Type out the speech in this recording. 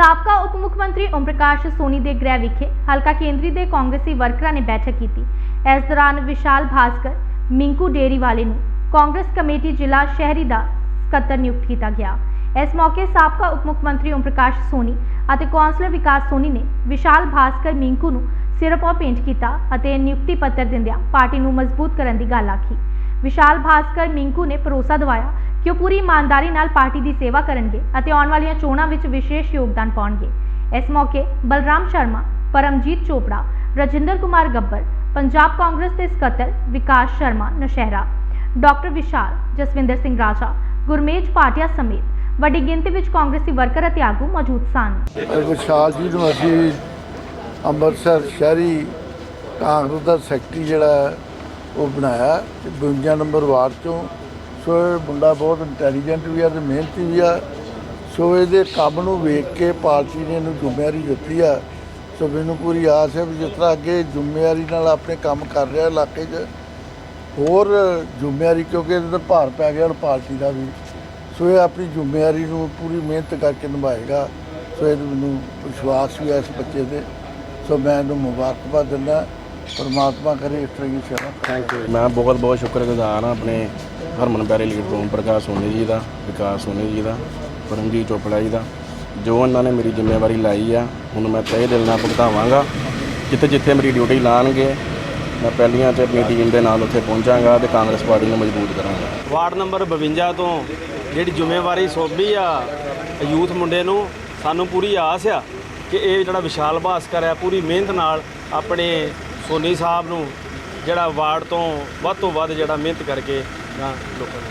ਸਾਬਕਾ ਉਪ ਮੁੱਖ ਮੰਤਰੀ ਓਮ ਪ੍ਰਕਾਸ਼ ਸੋਨੀ ਦੇ ਗ੍ਰਹਿ ਵਿਖੇ ਹਲਕਾ ਕੇਂਦਰੀ ਦੇ ਕਾਂਗਰਸੀ ਵਰਕਰਾਂ ਨੇ ਬੈਠਕ ਕੀਤੀ। ਇਸ ਦੌਰਾਨ ਵਿਸ਼ਾਲ ਭਾਸਕਰ, ਮਿੰਕੂ ਡੇਰੀ ਵਾਲੇ ਨੂੰ ਕਾਂਗਰਸ ਕਮੇਟੀ ਜ਼ਿਲ੍ਹਾ ਸ਼ਹਿਰੀ ਦਾ ਸਕੱਤਰ ਨਿਯੁਕਤ ਕੀਤਾ ਗਿਆ। ਇਸ ਮੌਕੇ ਸਾਬਕਾ ਉਪ ਮੁੱਖ ਮੰਤਰੀ ਓਮ ਪ੍ਰਕਾਸ਼ ਸੋਨੀ ਅਤੇ ਕੌਂਸਲਰ ਵਿਕਾਸ ਸੋਨੀ ਨੇ ਵਿਸ਼ਾਲ ਭਾਸਕਰ, ਮਿੰਕੂ ਨੂੰ ਸਿਰਪੋ ਭੇਂਟ ਕੀਤਾ ਅਤੇ ਨਿਯੁਕਤੀ ਪੱਤਰ ਦਿੰਦਿਆਂ ਪਾਰਟੀ ਨੂੰ ਮਜ਼ਬੂਤ ਕਰਨ ਦੀ ਗੱਲ ਆਖੀ। ਵਿਸ਼ਾਲ ਭਾਸਕਰ, ਮਿੰਕੂ ਨੇ ਭਰੋਸਾ ਦਿਵਾਇਆ ਕਿ ਉਹ ਪੂਰੀ ਇਮਾਨਦਾਰੀ ਨਾਲ ਪਾਰਟੀ ਦੀ ਸੇਵਾ ਕਰਨਗੇ ਅਤੇ ਆਉਣ ਵਾਲੀਆਂ ਚੋਣਾਂ ਵਿੱਚ ਵਿਸ਼ੇਸ਼ ਯੋਗਦਾਨ ਪਾਉਣਗੇ। ਇਸ ਮੌਕੇ ਬਲਰਾਮ ਸ਼ਰਮਾ ਪਰਮਜੀਤ ਚੋਪੜਾ ਰਜਿੰਦਰ ਕੁਮਾਰ ਗੱਬਰ ਪੰਜਾਬ ਕਾਂਗਰਸ ਦੇ ਸਕੱਤਰ ਵਿਕਾਸ ਸ਼ਰਮਾ ਨਸ਼ਹਿਰਾ ਡਾਕਟਰ ਵਿਸ਼ਾਲ ਜਸਵਿੰਦਰ ਸਿੰਘ ਰਾਜਾ ਗੁਰਮੇਜ ਭਾਟਿਆ ਸਮੇਤ ਵੱਡੀ ਗਿਣਤੀ ਵਿੱਚ ਕਾਂਗਰਸੀ ਵਰਕਰ ਅਤੇ ਆਗੂ ਮੌਜੂਦ ਸਨ। ਵਿਸ਼ਾਲ ਜੀ ਨੂੰ ਅਸੀਂ ਅੰਮ੍ਰਿਤਸਰ ਸ਼ਹਿਰੀ ਕਾਂਗਰਸ ਦਾ ਸੈਕਟਰੀ ਜਿਹੜਾ ਹੈ, ਉਹ ਬਣਾਇਆ ਤੇ 52 ਨੰਬਰ ਵਾਰਡ ਚੋਂ ਸੋ ਇਹ ਮੁੰਡਾ ਬਹੁਤ ਇੰਟੈਲੀਜੈਂਟ ਵੀ ਆ ਤੇ ਮਿਹਨਤੀ ਵੀ ਆ। ਸੋ ਇਹਦੇ ਕੰਮ ਨੂੰ ਵੇਖ ਕੇ ਪਾਰਟੀ ਨੇ ਇਹਨੂੰ ਜ਼ਿੰਮੇਵਾਰੀ ਦਿੱਤੀ ਆ। ਸੋ ਮੈਨੂੰ ਪੂਰੀ ਆਸ ਹੈ ਵੀ ਜਿਸ ਤਰ੍ਹਾਂ ਅੱਗੇ ਜ਼ਿੰਮੇਵਾਰੀ ਨਾਲ ਆਪਣੇ ਕੰਮ ਕਰ ਰਿਹਾ ਇਲਾਕੇ 'ਚ, ਹੋਰ ਜ਼ਿੰਮੇਵਾਰੀ ਕਿਉਂਕਿ ਇਹਦੇ ਤੇ ਭਾਰ ਪੈ ਗਿਆ ਹੁਣ ਪਾਰਟੀ ਦਾ ਵੀ। ਸੋ ਇਹ ਆਪਣੀ ਜ਼ਿੰਮੇਵਾਰੀ ਨੂੰ ਪੂਰੀ ਮਿਹਨਤ ਕਰਕੇ ਨਿਭਾਏਗਾ। ਸੋ ਇਹ ਮੈਨੂੰ ਵਿਸ਼ਵਾਸ ਵੀ ਹੈ ਇਸ ਬੱਚੇ ਤੇ। ਸੋ ਮੈਂ ਇਹਨੂੰ ਮੁਬਾਰਕਬਾਦ ਦਿੰਦਾ। ਪਰਮਾਤਮਾ ਕਰੇ ਇਸ ਤਰ੍ਹਾਂ ਹੀ ਸੇਵਾ। ਥੈਂਕ ਯੂ ਮੈਂ ਬਹੁਤ ਬਹੁਤ ਸ਼ੁਕਰਗੁਜ਼ਾਰ ਹਾਂ ਆਪਣੇ ਹਰਮਨ ਪਿਆਰੇ ਲੀਡਰ ਓਮ ਪ੍ਰਕਾਸ਼ ਸੋਨੀ ਜੀ ਦਾ, ਵਿਕਾਸ ਸੋਨੀ ਜੀ ਦਾ, ਪਰਮਜੀਤ ਚੋਪੜਾ ਜੀ ਦਾ। ਜੋ ਉਹਨਾਂ ਨੇ ਮੇਰੀ ਜ਼ਿੰਮੇਵਾਰੀ ਲਾਈ ਆ ਹੁਣ ਮੈਂ ਤਹਿ ਦਿਲ ਨਾਲ ਭੁਗਤਾਵਾਂਗਾ। ਜਿੱਥੇ ਜਿੱਥੇ ਮੇਰੀ ਡਿਊਟੀ ਲਾਣਗੇ, ਮੈਂ ਪਹਿਲੀਆਂ ਤੇ ਆਪਣੀ ਟੀਮ ਦੇ ਨਾਲ ਉੱਥੇ ਪਹੁੰਚਾਂਗਾ ਤੇ ਕਾਂਗਰਸ ਪਾਰਟੀ ਨੂੰ ਮਜ਼ਬੂਤ ਕਰਾਂਗਾ। ਵਾਰਡ ਨੰਬਰ 52 ਤੋਂ ਜਿਹੜੀ ਜ਼ਿੰਮੇਵਾਰੀ ਸੌਂਪੀ ਆ, ਯੂਥ ਮੁੰਡੇ ਨੂੰ, ਸਾਨੂੰ ਪੂਰੀ ਆਸ ਆ ਕਿ ਇਹ ਜਿਹੜਾ ਵਿਸ਼ਾਲ ਭਾਸਕਰ ਹੈ ਪੂਰੀ ਮਿਹਨਤ ਨਾਲ ਆਪਣੇ ਸੋਨੀ ਸਾਹਿਬ ਨੂੰ ਜਿਹੜਾ ਵਾਰਡ ਤੋਂ ਵੱਧ ਤੋਂ ਵੱਧ ਜਿਹੜਾ ਮਿਹਨਤ ਕਰਕੇ ਨਾ ਲੋਕਾਂ ਨੂੰ